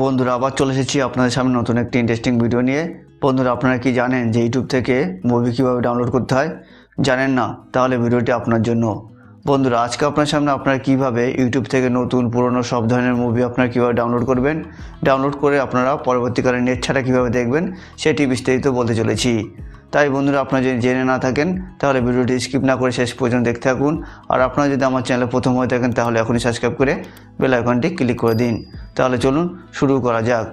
বন্ধুরা, আবার চলে এসেছি আপনাদের সামনে নতুন একটি ইন্টারেস্টিং ভিডিও নিয়ে। বন্ধুরা, আপনারা কি জানেন যে ইউটিউব থেকে মুভি কীভাবে ডাউনলোড করতে হয়? জানেন না? তাহলে ভিডিওটি আপনার জন্য। বন্ধুরা, আজকে আপনার সামনে আপনারা কীভাবে ইউটিউব থেকে নতুন পুরনো সব ধরনের মুভি আপনারা কীভাবে ডাউনলোড করবেন? ডাউনলোড করে আপনারা পরবর্তীকালে নেট ছাড়া কীভাবে দেখবেন, সেটি বিস্তারিত বলতে চলেছি। তাই বন্ধুরা, আপনারা যদি জেনে না থাকেন, তাহলে ভিডিওটি স্কিপ না করে শেষ পর্যন্ত দেখতে থাকুন। আর আপনারা যদি আমার চ্যানেলে প্রথম হয়ে থাকেন, তাহলে এখনই সাবস্ক্রাইব করে বেল আইকনটি ক্লিক করে দিন। তাহলে চলুন শুরু করা যাক।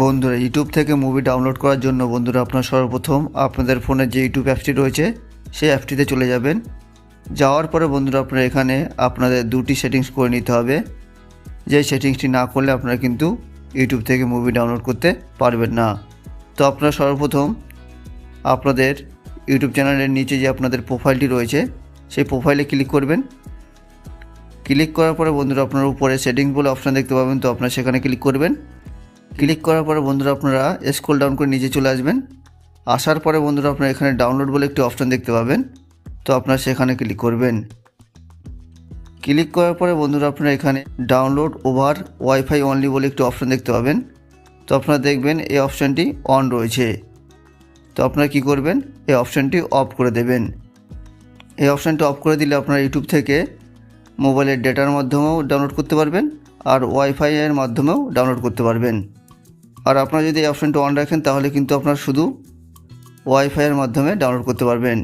বন্ধুরা ইউটিউব থেকে মুভি ডাউনলোড করার জন্য বন্ধুরা, আপনার সর্বপ্রথম আপনাদের ফোনে যে ইউটিউব অ্যাপটি রয়েছে, সেই অ্যাপটিতে চলে যাবেন। যাওয়ার পরে বন্ধুরা, আপনারা এখানে আপনাদের দুটি সেটিংস করে নিতে হবে। যে সেটিংসটি না করলে আপনারা কিন্তু ইউটিউব থেকে মুভি ডাউনলোড করতে পারবেন না। তো আপনারা সর্বপ্রথম আপনাদের ইউটিউব চ্যানেলের নিচে যে আপনাদের প্রোফাইলটি রয়েছে, সেই প্রোফাইলে ক্লিক করবেন। ক্লিক করার পরে বন্ধুরা আপনার উপরে সেটিং বলে অপশান দেখতে পাবেন, তো আপনারা সেখানে ক্লিক করবেন। ক্লিক করার পরে বন্ধুরা আপনারা স্ক্রল ডাউন করে নিচে চলে আসবেন। আসার পরে বন্ধুরা আপনারা এখানে ডাউনলোড বলে একটি অপশান দেখতে পাবেন, তো আপনারা সেখানে ক্লিক করবেন। ক্লিক করার পরে বন্ধুরা আপনারা এখানে ডাউনলোড ওভার ওয়াইফাই অনলি বলে একটি অপশান দেখতে পাবেন। তো আপনারা দেখবেন এই অপশানটি অন রয়েছে। তো আপনারা কি করবেন? এই অপশানটি অফ করে দেবেন। এই অপশানটি অফ করে দিলে আপনারা ইউটিউব থেকে মোবাইলের ডেটার মাধ্যমেও ডাউনলোড করতে পারবেন আর ওয়াইফাই এর মাধ্যমেও ডাউনলোড করতে পারবেন। আর আপনারা যদি এই অপশানটি অন রাখেন, তাহলে কিন্তু আপনারা শুধু ওয়াইফাইয়ের মাধ্যমে ডাউনলোড করতে পারবেন।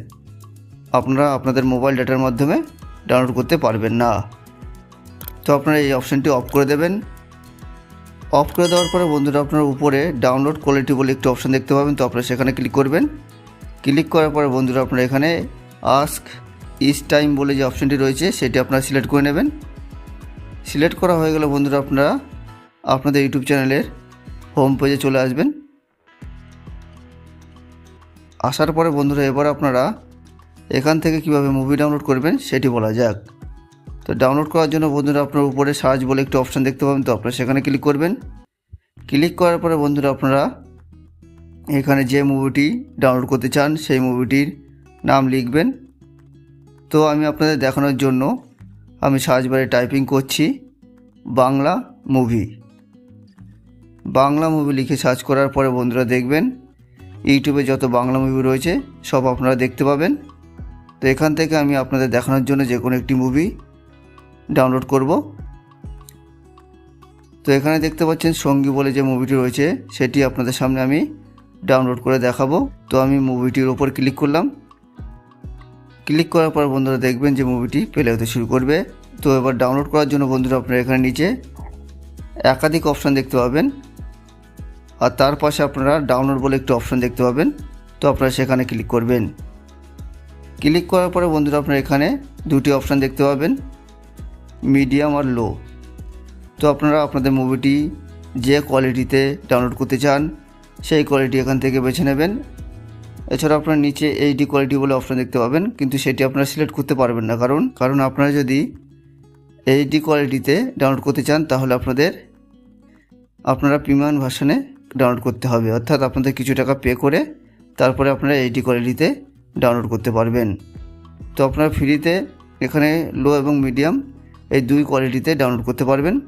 আপনারা আপনাদের মোবাইল ডেটার মাধ্যমে ডাউনলোড করতে পারবেন না। তো আপনারা এই অপশানটি অফ করে দেবেন। অফ করে দেওয়ার পরে বন্ধুরা, আপনার উপরে ডাউনলোড কোয়ালিটি বলে একটি অপশান দেখতে পাবেন। তো আপনারা সেখানে ক্লিক করবেন। ক্লিক করার পরে বন্ধুরা, আপনারা এখানে আস্ক ইস টাইম বলে যে অপশানটি রয়েছে, সেটি আপনারা সিলেক্ট করে নেবেন। সিলেক্ট করা হয়ে গেলে বন্ধুরা, আপনারা আপনাদের ইউটিউব চ্যানেলের হোম পেজে চলে আসবেন। আসার পরে বন্ধুরা, এবার আপনারা এখান থেকে কীভাবে মুভি ডাউনলোড করবেন সেটি বলা যাক। তো ডাউনলোড করার জন্য বন্ধুরা আপনার উপরে সার্চ বলে একটি অপশান দেখতে পাবেন। তো আপনারা সেখানে ক্লিক করবেন। ক্লিক করার পরে বন্ধুরা আপনারা এখানে যে মুভিটি ডাউনলোড করতে চান সেই মুভিটির নাম লিখবেন। তো আমি আপনাদের দেখানোর জন্য আমি সার্চ বারে টাইপিং করছি বাংলা মুভি বাংলা মুভি লিখে সার্চ করার পরে বন্ধুরা দেখবেন ইউটিউবে যত বাংলা মুভি রয়েছে সব আপনারা দেখতে পাবেন। তো এখান থেকে আমি আপনাদের দেখানোর জন্য যে কোনো একটি মুভি ডাউনলোড করব। তো এখানে দেখতে পাচ্ছেন সঙ্গী বলে যে মুভিটি রয়েছে, সেটি আপনাদের সামনে আমি ডাউনলোড করে দেখাবো। তো আমি মুভিটির ওপর ক্লিক করলাম। ক্লিক করার পর বন্ধুরা দেখবেন যে মুভিটি প্লে হতে শুরু করবে। তো এবার ডাউনলোড করার জন্য বন্ধুরা আপনারা এখানে নিচে একাধিক অপশান দেখতে পাবেন। আর তার পাশে আপনারা ডাউনলোড বলে একটি অপশান দেখতে পাবেন। তো আপনারা সেখানে ক্লিক করবেন। ক্লিক করার পরে বন্ধুরা আপনারা এখানে দুটি অপশান দেখতে পাবেন, মিডিয়াম আর লো। তো আপনারা আপনাদের মুভিটি যে কোয়ালিটিতে ডাউনলোড করতে চান, সেই কোয়ালিটি এখান থেকে বেছে নেবেন। এছাড়া আপনারা নিচে এইচডি কোয়ালিটি বলে অপশান দেখতে পাবেন, কিন্তু সেটি আপনারা সিলেক্ট করতে পারবেন না। কারণ কারণ আপনারা যদি এইচডি কোয়ালিটিতে ডাউনলোড করতে চান, তাহলে আপনাদের, আপনারা প্রিমিয়াম ভার্সনে ডাউনলোড করতে হবে। অর্থাৎ আপনাদের কিছু টাকা পে করে তারপরে আপনারা এইচডি কোয়ালিটিতে ডাউনলোড করতে পারবেন। তো আপনারা ফ্রিতে এখানে লো এবং মিডিয়াম এই দুই কোয়ালিটিতে ডাউনলোড করতে পারবেন।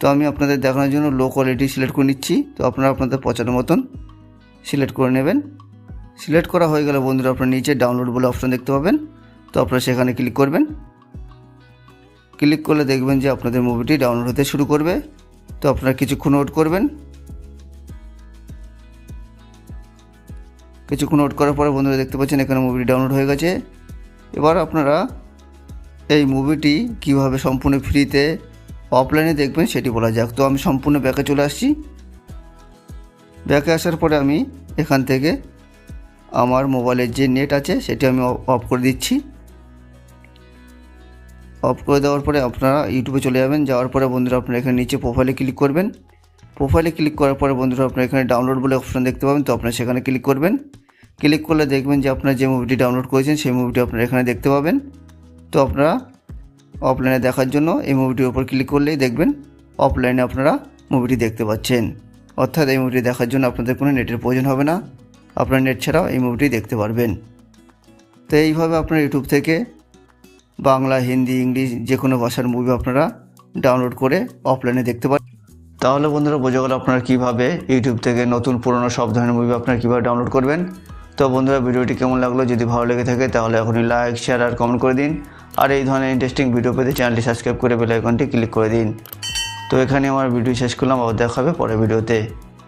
তো আমি আপনাদের দেখানোর জন্য লো কোয়ালিটি সিলেক্ট করে নিচ্ছি। তো আপনারা আপনাদের পছন্দ মতন সিলেক্ট করে নেবেন। সিলেক্ট করা হয়ে গেলে বন্ধুরা আপনারা নিচে ডাউনলোড বলে অপশান দেখতে পাবেন। তো আপনারা সেখানে ক্লিক করবেন। ক্লিক করলে দেখবেন যে আপনাদের মুভিটি ডাউনলোড হতে শুরু করবে। তো আপনারা কিছুক্ষণ ওয়েট করবেন। কিছুক্ষণ ওয়েট করার পরে বন্ধুরা দেখতে পাচ্ছেন এখানে মুভিটি ডাউনলোড হয়ে গেছে। এবার আপনারা এই মুভিটি কীভাবে সম্পূর্ণ ফ্রিতে অফলাইনে দেখবেন সেটি বলা যাক। তো আমি সম্পূর্ণ ব্যাকে চলে আসছি। ব্যাকে আসার পরে আমি এখান থেকে আমার মোবাইলের যে নেট আছে, সেটি আমি অফ করে দিচ্ছি। অফ করে দেওয়ার পরে আপনারা ইউটিউবে চলে যাবেন। যাওয়ার পরে বন্ধুরা আপনারা এখানে নিচে প্রোফাইলে ক্লিক করবেন। প্রোফাইলে ক্লিক করার পরে বন্ধুরা আপনারা এখানে ডাউনলোড বলে অপশন দেখতে পাবেন। তো আপনারা সেখানে ক্লিক করবেন। ক্লিক করলে দেখবেন যে আপনারা যে মুভিটি ডাউনলোড করেছেন, সেই মুভিটি আপনারা এখানে দেখতে পাবেন। তো আপনারা অফলাইনে দেখার জন্য এই মুভিটির উপর ক্লিক করলেই দেখবেন অফলাইনে আপনারা মুভিটি দেখতে পাচ্ছেন। অর্থাৎ এই মুভিটি দেখার জন্য আপনাদের কোনো নেটের প্রয়োজন হবে না। আপনার নেট ছাড়াও এই মুভিটি দেখতে পারবেন। তো এইভাবে আপনার ইউটিউব থেকে বাংলা, হিন্দি, ইংলিশ যে কোনো ভাষার মুভি আপনারা ডাউনলোড করে অফলাইনে দেখতে পারেন। তাহলে বন্ধুরা, বোঝা গেল আপনারা কীভাবে ইউটিউব থেকে নতুন পুরনো সব ধরনের মুভি আপনারা কীভাবে ডাউনলোড করবেন। তো বন্ধুরা, ভিডিওটি কেমন লাগল? যদি ভালো লেগে থাকে, তাহলে এখনই লাইক শেয়ার আর কমেন্ট করে দিন। আর এই ধরনের ইন্টারেস্টিং ভিডিও পেতে চ্যানেলটি সাবস্ক্রাইব করে বেল আইকনটি ক্লিক করে দিন। তো এখানে আমার ভিডিও শেষ করলাম, আবার দেখা হবে পরের ভিডিওতে